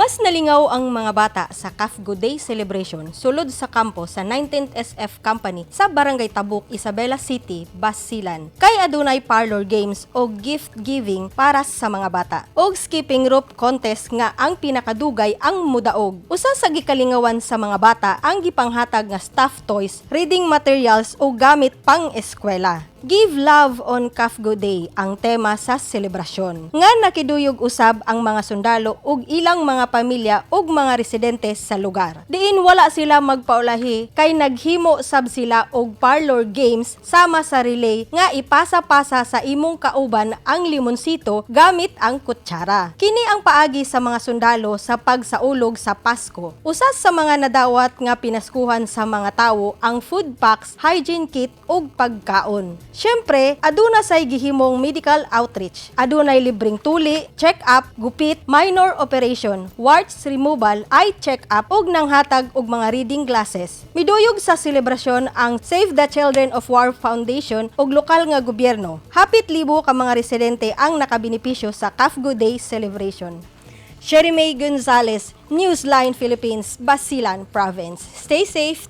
Mas nalingaw ang mga bata sa Kafgo Day celebration sulod sa kampo sa 19th SF Company sa Barangay Tabuk, Isabela City, Basilan. Kay adunay parlor games o gift giving para sa mga bata. Og skipping rope contest nga ang pinakadugay ang mudaog. Usa sa gikalingawan sa mga bata ang gipanghatag nga stuffed toys, reading materials o gamit pang eskwela. Give Love on Kafgo Day ang tema sa selebrasyon. Nga nakiduyog usab ang mga sundalo ug ilang mga pamilya ug mga residente sa lugar. Diin wala sila magpaulahi kay naghimo sab sila og parlor games sama sa relay nga ipasa-pasa sa imong kauban ang limonsito gamit ang kutsara. Kini ang paagi sa mga sundalo sa pagsaulog sa Pasko. Usas sa mga nadawat nga pinaskuhan sa mga tawo ang food packs, hygiene kit ug pagkaon. Syempre, aduna say gihimong medical outreach. Adunay libreng tuli, check-up, gupit, minor operation, warts removal, eye check-up ug nanghatag og mga reading glasses. Miduyog sa selebrasyon ang Save the Children of War Foundation ug lokal nga gobyerno. Hapit libo ka mga residente ang nakabenepisyo sa Kafgo Day celebration. Sherry May Gonzalez, Newsline Philippines, Basilan Province. Stay safe,